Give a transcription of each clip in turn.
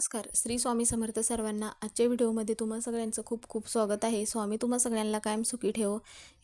नमस्कार. श्री स्वामी समर्थ सर्वांना आजच्या व्हिडिओमध्ये तुम्हा सगळ्यांचं खूप खूप स्वागत आहे. स्वामी तुम्हा सगळ्यांना कायम सुखी ठेवो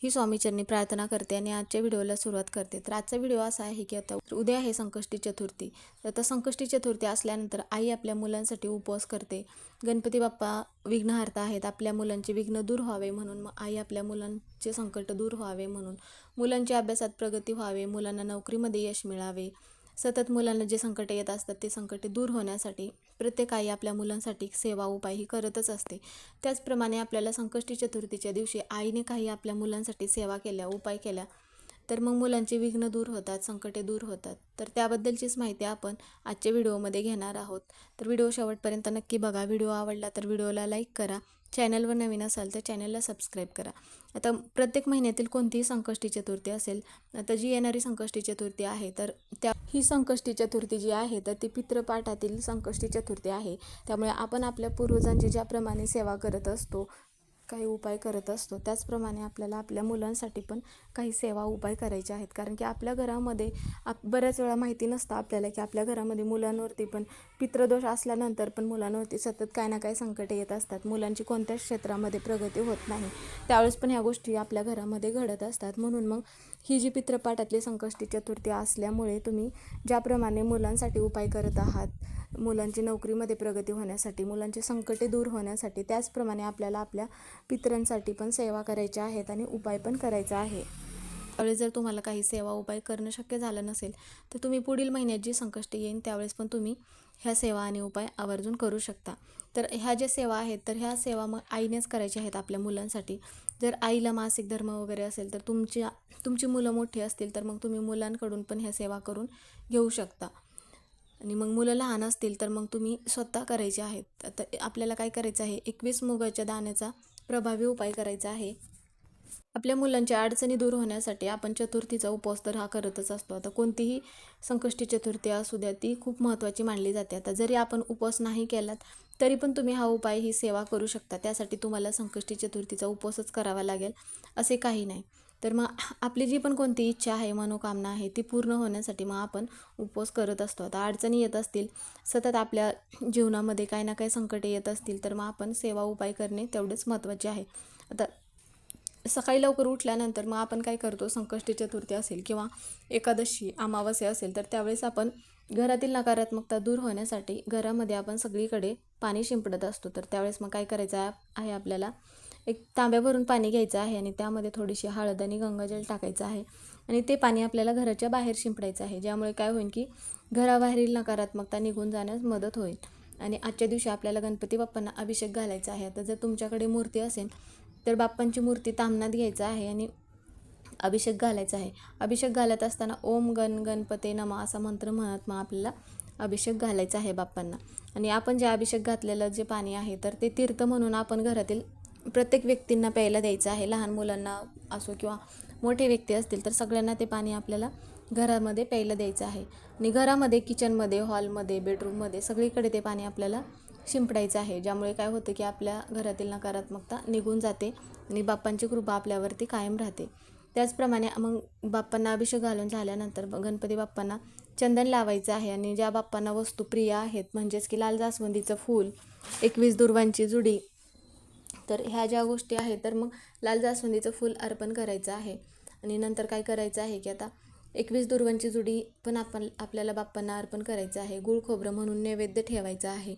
ही स्वामीचरणी प्रार्थना करते आणि आजच्या व्हिडिओला सुरुवात करते. तर आजचा व्हिडिओ असा आहे की आता उद्या आहे संकष्टी चतुर्थी. तर आता संकष्टी चतुर्थी असल्यानंतर आई आपल्या मुलांसाठी उपवास करते. गणपती बाप्पा विघ्नहर्ता आहेत. आपल्या मुलांचे विघ्न दूर व्हावे म्हणून मग आई आपल्या मुलांचे संकट दूर व्हावे म्हणून मुलांच्या अभ्यासात प्रगती व्हावे मुलांना नोकरीमध्ये यश मिळावे. सतत मुलांना जे संकटे येत असतात ते संकटे दूर होण्यासाठी प्रत्येक आई आपल्या मुलांसाठी सेवा उपाय ही करतच असते. त्याचप्रमाणे आपल्याला संकष्टी चतुर्थीच्या दिवशी आईने काही आपल्या मुलांसाठी सेवा केल्या उपाय केल्या तर मग मुलांचे विघ्न दूर होतात संकटे दूर होतात. तर त्याबद्दलचीच माहिती आपण आजच्या व्हिडिओमध्ये घेणार आहोत. तर व्हिडिओ शेवटपर्यंत नक्की बघा. व्हिडिओ आवडला तर व्हिडिओला लाईक करा. चॅनलवर नवीन असाल तर चॅनलला सबस्क्राईब करा. आता प्रत्येक महिन्यातील कोणतीही संकष्टी चतुर्थी असेल आता जी येणारी संकष्टी चतुर्थी आहे तर त्या ही संकष्टी चतुर्थी जी आहे तर ती पितृपाठातील संकष्टी चतुर्थी आहे. त्यामुळे आपण आपल्या पूर्वजांची ज्याप्रमाणे सेवा करत असतो काही उपाय करत असतो. त्याचप्रमाणे आपल्याला आपल्या मुलांसाठी पण काही सेवा उपाय करायचे आहेत. कारण की आपल्या घरामध्ये आप बऱ्याच वेळा माहिती नसतं आपल्याला की आपल्या घरामध्ये मुलांवरती पण पितृदोष असल्यानंतर पण मुलांवरती सतत काय ना काय संकटे येत असतात. मुलांची कोणत्याच क्षेत्रामध्ये प्रगती होत नाही. त्यावेळेस पण ह्या गोष्टी आपल्या घरामध्ये घडत असतात. म्हणून मग ही जी पितृपाठातली संकष्टी चतुर्थी असल्यामुळे तुम्ही ज्याप्रमाणे मुलांसाठी उपाय करत आहात मुलांची नोकरीमध्ये प्रगती होण्यासाठी मुलांचे संकटे दूर होण्यासाठी त्याचप्रमाणे आपल्याला आपल्या पितरांसाठी पण सेवा करायच्या आहेत आणि उपाय पण करायचा आहे. त्यावेळेस जर तुम्हाला काही सेवा उपाय करणं शक्य झालं नसेल तर तुम्ही पुढील महिन्यात जी संकष्टी येईन त्यावेळेस पण तुम्ही ह्या सेवा आणि उपाय आवर्जून करू शकता. तर ह्या ज्या सेवा आहेत तर ह्या सेवा मग आईनेच करायच्या आहेत आपल्या मुलांसाठी. जर आईला मासिक धर्म वगैरे असेल तर तुमच्या तुमची मुलं मोठी असतील तर मग तुम्ही मुलांकडून पण ह्या सेवा करून घेऊ शकता. आणि मग मुलं लहान असतील तर मग तुम्ही स्वतः करायचे आहेत. आता आपल्याला काय करायचं आहे? एकवीस मुगाच्या दाण्याचा प्रभावी उपाय करायचा आहे. आपल्या मुलांच्या अडचणी दूर होण्यासाठी आपण चतुर्थीचा उपवास तर हा करतच असतो. आता कोणतीही संकष्टी चतुर्थी असू द्या ती खूप महत्त्वाची मानली जाते. आता जरी आपण उपवास नाही केलात तरी पण तुम्ही हा उपाय ही सेवा करू शकता. त्यासाठी तुम्हाला संकष्टी चतुर्थीचा उपवासच करावा लागेल असे काही नाही. तर मग आपली जी पण कोणती इच्छा आहे मनोकामना आहे ती पूर्ण होण्यासाठी मग आपण उपवास करत असतो. आता अडचणी येत असतील सतत आपल्या जीवनामध्ये काही ना काही संकटे येत असतील तर मग आपण सेवा उपाय करणे तेवढेच महत्त्वाचे आहे. आता सकाळी लवकर उठल्यानंतर मग आपण काय करतो संकष्टी चतुर्थी असेल किंवा एकादशी अमावस्या असेल तर त्यावेळेस आपण घरातील नकारात्मकता दूर होण्यासाठी घरामध्ये आपण सगळीकडे पाणी शिंपडत असतो. तर त्यावेळेस मग काय करायचं आहे आपल्याला एक तांब्यावरून पाणी घ्यायचं आहे आणि त्यामध्ये थोडीशी हळद आणि गंगाजल टाकायचं आहे. आणि ते पाणी आपल्याला घराच्या बाहेर शिंपडायचं आहे. ज्यामुळे काय होईल की घराबाहेरील नकारात्मकता निघून जाण्यास मदत होईल. आणि आजच्या दिवशी आपल्याला गणपती बाप्पांना अभिषेक घालायचा आहे. आता जर तुमच्याकडे मूर्ती असेल तर बाप्पांची मूर्ती तामणात घ्यायचं आहे आणि अभिषेक घालायचा आहे. अभिषेक घालत असताना ओम गण गणपते नमा असा मंत्र म्हणत मग आपल्याला अभिषेक घालायचा आहे बाप्पांना. आणि आपण जे अभिषेक घातलेलं जे पाणी आहे तर ते तीर्थ म्हणून आपण घरातील प्रत्येक व्यक्तींना प्यायला द्यायचं आहे. लहान मुलांना असो किंवा मोठे व्यक्ती असतील तर सगळ्यांना ते पाणी आपल्याला घरामध्ये प्यायला द्यायचं आहे. आणि घरामध्ये किचनमध्ये हॉलमध्ये बेडरूममध्ये सगळीकडे ते पाणी आपल्याला शिंपडायचं आहे. ज्यामुळे काय होतं की आपल्या घरातील नकारात्मकता निघून जाते आणि बाप्पांची कृपा आपल्यावरती कायम राहते. त्याचप्रमाणे मग बाप्पांना अभिषेक घालून झाल्यानंतर गणपती बाप्पांना चंदन लावायचं आहे आणि ज्या बाप्पांना वस्तू प्रिय आहेत म्हणजेच की लाल जास्वंदीचं फूल एकवीस दुर्वांची जुडी तर ह्या ज्या गोष्टी आहेत तर मग लाल जास्वंदीचं फूल अर्पण करायचं आहे. आणि नंतर काय करायचं आहे की आता एकवीस दुर्वांची जुडी पण आपण आपल्याला बाप्पांना अर्पण करायचं आहे. गुळ खोबरं म्हणून नैवेद्य ठेवायचं आहे.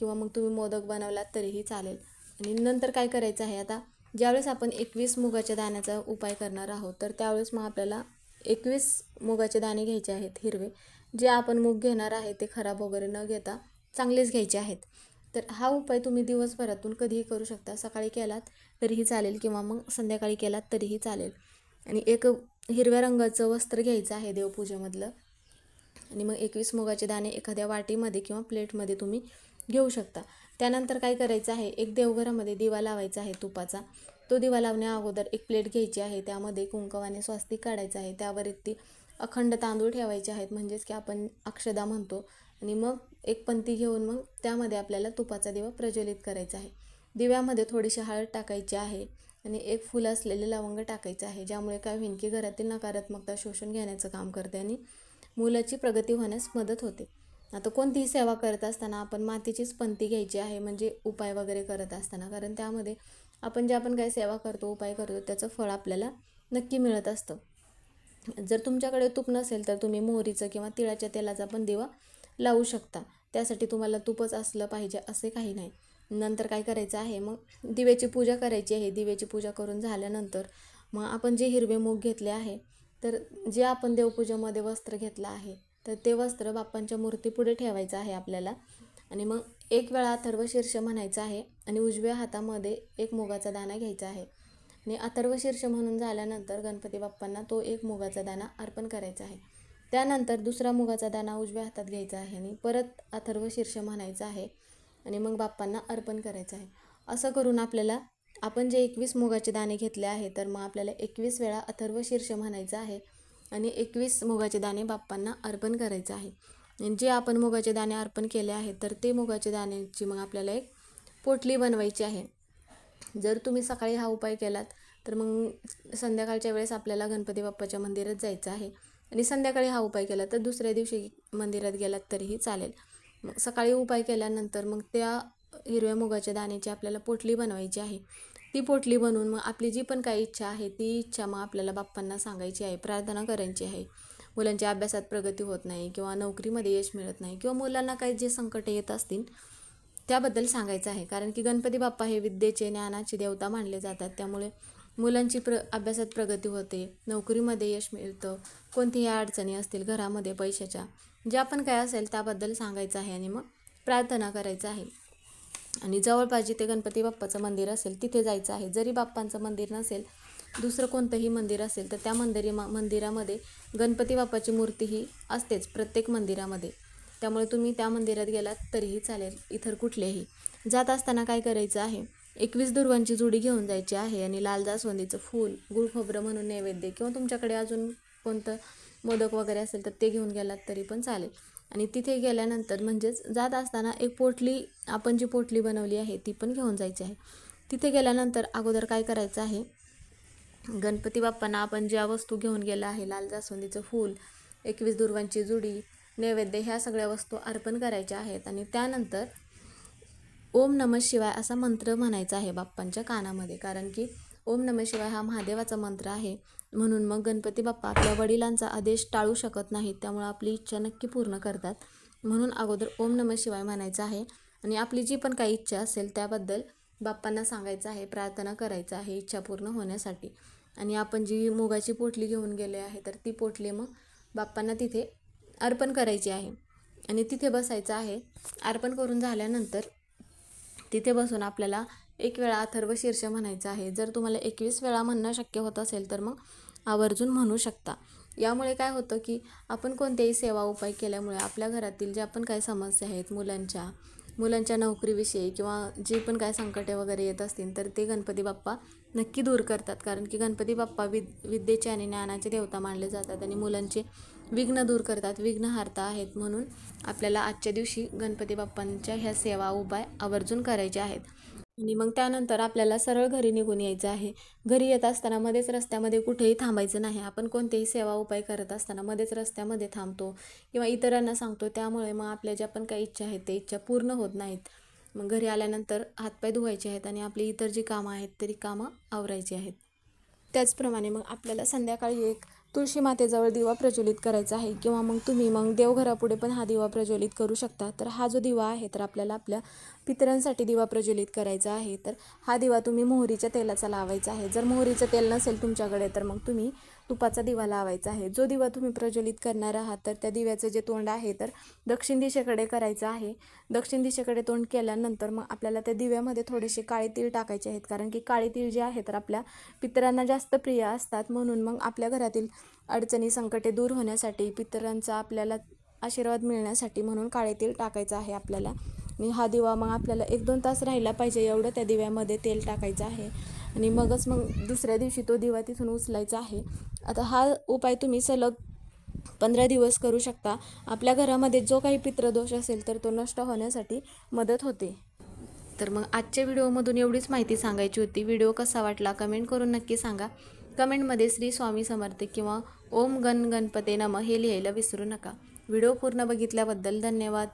किंवा मग तुम्ही मोदक बनवलात तरीही चालेल. आणि नंतर काय करायचं आहे आता ज्यावेळेस आपण एकवीस मुगाच्या दाण्याचा उपाय करणार आहोत तर त्यावेळेस मग आपल्याला एकवीस मुगाचे दाणे घ्यायचे आहेत हिरवे. जे आपण मूग घेणार आहे ते खराब वगैरे न घेता चांगलेच घ्यायचे आहेत. तर हा उपाय तुम्ही दिवसभरातून कधीही करू शकता. सकाळी केलात तरीही चालेल किंवा मग संध्याकाळी केलात तरीही चालेल. आणि एक हिरव्या रंगाचं वस्त्र घ्यायचं आहे देवपूजेमधलं. आणि मग एकवीस मुगाचे दाणे एखाद्या वाटीमध्ये किंवा प्लेटमध्ये तुम्ही घेऊ शकता. त्यानंतर काय करायचं आहे? एक देवघरामध्ये दिवा लावायचा आहे तुपाचा. तो दिवा लावण्या अगोदर एक प्लेट घ्यायची आहे. त्यामध्ये कुंकवाने स्वास्तिक काढायचं आहे. त्यावर ती अखंड तांदूळ ठेवायचे आहेत. म्हणजेच की आपण अक्षदा म्हणतो. आणि मग एक पंती घेऊन मग त्यामध्ये आपल्याला तुपाचा दिवा प्रज्वलित करायचा आहे. दिव्यामध्ये थोडीशी हळद टाकायची आहे आणि एक फुल असलेले लवंग टाकायचं आहे ज्यामुळे काय होईल की घरातील नकारात्मकता शोषून घेण्याचं काम करते आणि मुलाची प्रगती होण्यास मदत होते. आता कोणतीही सेवा करत असताना आपण मातीचीच पंथी घ्यायची आहे म्हणजे उपाय वगैरे करत असताना कारण त्यामध्ये आपण जे आपण काय सेवा करतो उपाय करतो त्याचं फळ आपल्याला नक्की मिळत असतं. जर तुमच्याकडे तूप नसेल तर तुम्ही मोहरीचं किंवा तिळाच्या तेलाचा पण दिवा लावू शकता. त्यासाठी तुम्हाला तूपच असलं पाहिजे असे काही नाही. नंतर काय करायचं आहे? मग दिव्याची पूजा करायची आहे. दिव्याची पूजा करून झाल्यानंतर मग आपण जे हिरवे मूग घेतले आहे तर जे आपण देवपूजेमध्ये वस्त्र घेतलं आहे तर ते वस्त्र बाप्पांच्या मूर्तीपुढे ठेवायचं आहे आपल्याला. आणि मग एक वेळा अथर्व शीर्ष म्हणायचं आहे आणि उजव्या हातामध्ये एक मुगाचा दाणा घ्यायचा आहे. आणि अथर्व शीर्ष म्हणून झाल्यानंतर गणपती बाप्पांना तो एक मुगाचा दाणा अर्पण करायचा आहे. त्यानंतर दुसरा मुगाचा दाणा उजव्या हातात घ्यायचा आहे आणि परत अथर्व शीर्ष म्हणायचं आहे आणि मग बाप्पांना अर्पण करायचं आहे. असं करून आपल्याला आपण जे एकवीस मुगाचे दाणे घेतले आहे तर मग आपल्याला एकवीस वेळा अथर्व शीर्ष म्हणायचं आहे आणि एकवीस मुगाचे दाणे बाप्पांना अर्पण करायचं आहे. जे आपण मुगाचे दाणे अर्पण केले आहेत तर ते मुगाचे दाण्याची मग आपल्याला एक पोटली बनवायची आहे. जर तुम्ही सकाळी हा उपाय केलात तर मग संध्याकाळच्या वेळेस आपल्याला गणपती बाप्पाच्या मंदिरात जायचं आहे. आणि संध्याकाळी हा उपाय केला तर दुसऱ्या दिवशी मंदिरात गेलात तरीही चालेल. मग सकाळी उपाय केल्यानंतर मग त्या हिरव्या मुगाच्या दाण्याची आपल्याला पोटली बनवायची आहे. ती पोटली बनवून मग आपली जी पण काही इच्छा आहे ती इच्छा मग आपल्याला बाप्पांना सांगायची आहे प्रार्थना करायची आहे. मुलांच्या अभ्यासात प्रगती होत नाही किंवा नोकरीमध्ये यश मिळत नाही किंवा मुलांना काही जे संकट येत असतील त्याबद्दल सांगायचं आहे. कारण की गणपती बाप्पा हे विद्येचे ज्ञानाचे देवता मानले जातात. त्यामुळे मुलांची प्र अभ्यासात प्रगती होते नोकरीमध्ये यश मिळतं कोणतीही अडचणी असतील घरामध्ये पैशाच्या ज्या पण काय असेल त्याबद्दल सांगायचं आहे आणि मग प्रार्थना करायचं आहे. आणि जवळपास जिथे गणपती बाप्पाचं मंदिर असेल तिथे जायचं आहे. जरी बाप्पांचं मंदिर नसेल दुसरं कोणतंही मंदिर असेल तर त्या मंदिरी मंदिरामध्ये गणपती बाप्पाची मूर्ती ही असतेच प्रत्येक मंदिरामध्ये. त्यामुळे तुम्ही त्या मंदिरात गेलात तरीही चालेल इतर कुठलेही. जात असताना काय करायचं आहे? एकवीस दुर्वांची जुडी घेऊन जायची आहे आणि लाल जास्वंदीचं फूल गुळ खोबरं म्हणून नैवेद्य किंवा तुमच्याकडे अजून कोणतं मोदक वगैरे असेल तर ते घेऊन गेलात तरी पण चालेल. आणि तिथे गेल्यानंतर म्हणजेच जात असताना एक पोटली आपण जी पोटली बनवली आहे ती पण घेऊन जायची आहे. तिथे गेल्यानंतर अगोदर काय करायचं आहे? गणपती बाप्पांना आपण ज्या वस्तू घेऊन गेला आहे लाल जास्वंदीचं फूल एकवीस दुर्वांची जुडी नैवेद्य ह्या सगळ्या वस्तू अर्पण करायच्या आहेत. आणि त्यानंतर ओम नम शिवाय असा मंत्र म्हणायचा आहे बाप्पांच्या कानामध्ये. कारण की ओम नम शिवाय हा महादेवाचा मंत्र आहे. म्हणून मग गणपती बाप्पा आपल्या वडिलांचा आदेश टाळू शकत नाहीत. त्यामुळं आपली इच्छा नक्की पूर्ण करतात. म्हणून अगोदर ओम नम शिवाय म्हणायचं आहे. आणि आपली जी पण काही इच्छा असेल त्याबद्दल बाप्पांना सांगायचं आहे. प्रार्थना करायचं आहे इच्छा पूर्ण होण्यासाठी. आणि आपण जी मुगाची पोटली घेऊन गेले आहे तर ती पोटली मग बाप्पांना तिथे अर्पण करायची आहे. आणि तिथे बसायचं आहे. अर्पण करून झाल्यानंतर तिथे बसून आपल्याला एक वेळा अथर्व शीर्ष म्हणायचं आहे. जर तुम्हाला एकवीस वेळा म्हणणं शक्य होत असेल तर मग आवर्जून म्हणू शकता. यामुळे काय होतं की आपण कोणत्याही सेवा उपाय केल्यामुळे आपल्या घरातील ज्या पण काही समस्या आहेत मुलांच्या मुलांच्या नोकरीविषयी किंवा जे पण काय संकटे वगैरे येत असतील तर ते गणपती बाप्पा नक्की दूर करतात. कारण की गणपती बाप्पा विद विद्येचे आणि ज्ञानाचे देवता मानले जातात आणि मुलांचे विघ्न दूर करतात विघ्नहार्ता आहेत म्हणून आपल्याला आजच्या दिवशी गणपती बाप्पांच्या ह्या सेवा उपाय आवर्जून करायचे आहेत. आणि मग त्यानंतर आपल्याला सरळ घरी निघून यायचं आहे. घरी येत असताना मध्येच रस्त्यामध्ये कुठेही थांबायचं नाही. आपण कोणतेही सेवा उपाय करत असताना मध्येच रस्त्यामध्ये थांबतो किंवा इतरांना सांगतो. त्यामुळे मग आपल्या ज्या पण काही इच्छा आहेत ते इच्छा पूर्ण होत नाहीत. मग घरी आल्यानंतर हातपाय धुवायचे आहेत आणि आपली इतर जी कामं आहेत तरी कामं आवरायची आहेत. त्याचप्रमाणे मग आपल्याला संध्याकाळी एक तुळशी मातेजवळ दिवा प्रज्वलित करायचा आहे किंवा मग तुम्ही मग देवघरापुढे पण हा दिवा प्रज्वलित करू शकता. तर हा जो दिवा आहे तर आपल्याला आपल्या पितरांसाठी दिवा प्रज्वलित करायचा आहे. तर हा दिवा तुम्ही मोहरीच्या तेलाचा लावायचा आहे. जर मोहरीचं तेल नसेल तुमच्याकडे तर मग तुम्ही तुपाचा दिवा लावायचा आहे. जो दिवा तुम्ही प्रज्वलित करणार आहात तर त्या दिव्याचं जे तोंड आहे तर दक्षिण दिशेकडे करायचं आहे. दक्षिण दिशेकडे तोंड केल्यानंतर मग आपल्याला त्या दिव्यामध्ये थोडेसे काळे तीळ टाकायचे आहेत. कारण की काळे तीळ जे आहे तर आपल्या पितरांना जास्त प्रिय असतात. म्हणून मग आपल्या घरातील अडचणी संकटे दूर होण्यासाठी पितरांचा आपल्याला आशीर्वाद मिळण्यासाठी म्हणून काळे तीळ टाकायचं आहे आपल्याला. आणि हा दिवा मग आपल्याला एक दोन तास राहिला पाहिजे एवढं त्या दिव्यामध्ये तेल टाकायचं आहे. आणि मगच मग दुसऱ्या दिवशी तो दिवा तिथून उचलायचा आहे. आता हा उपाय तुम्ही सलग पंधरा दिवस करू शकता. आपल्या घरामध्ये जो काही पित्रदोष असेल तर तो नष्ट होण्यासाठी मदत होते. तर मग आजच्या व्हिडिओमधून एवढीच माहिती सांगायची होती. व्हिडिओ कसा वाटला कमेंट करून नक्की सांगा. कमेंटमध्ये श्री स्वामी समर्थ किंवा ओम गण गणपते नम हे लिहायला विसरू नका. व्हिडिओ पूर्ण बघितल्याबद्दल धन्यवाद.